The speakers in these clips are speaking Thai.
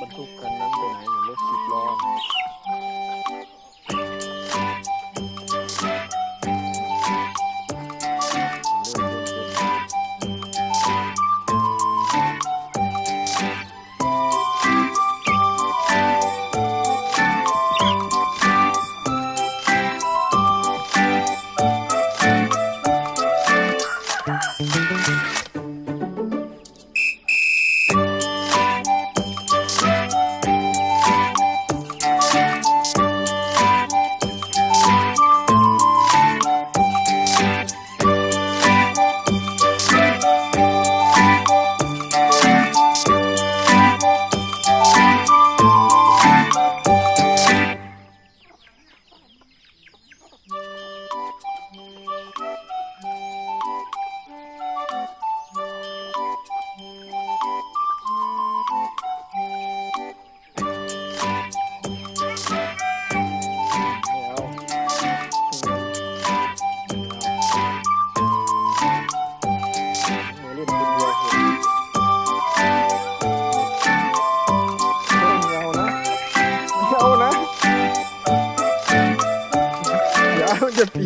บรรทุกกันนั้นไปไหนเนี่รถสิบล้อ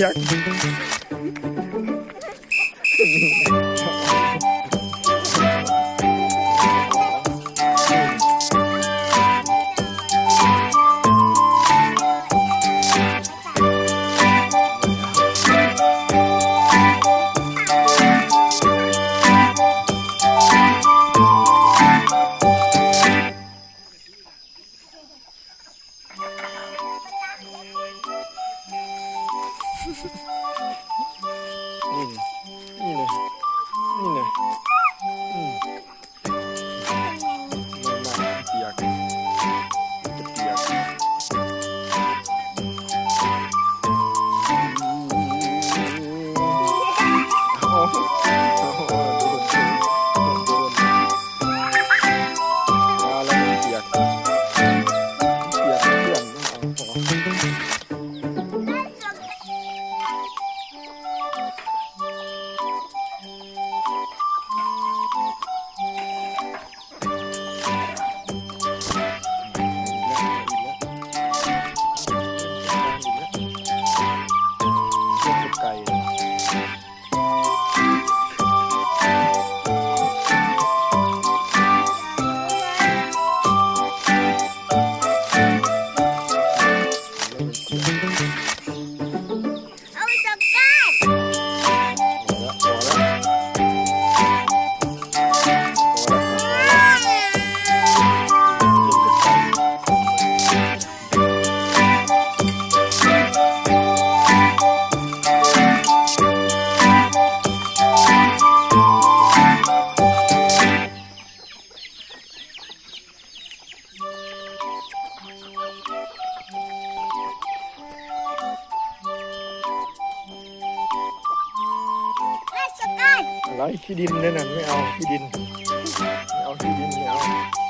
じゃ。Bravo. ที่ดินเนี่ยนะไม่เอาที่ดินไม่เอาที่ดินไม่เอา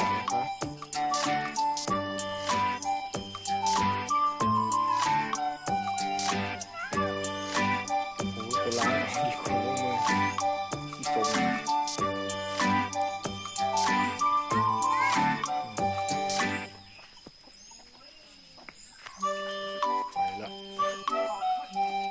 Oh.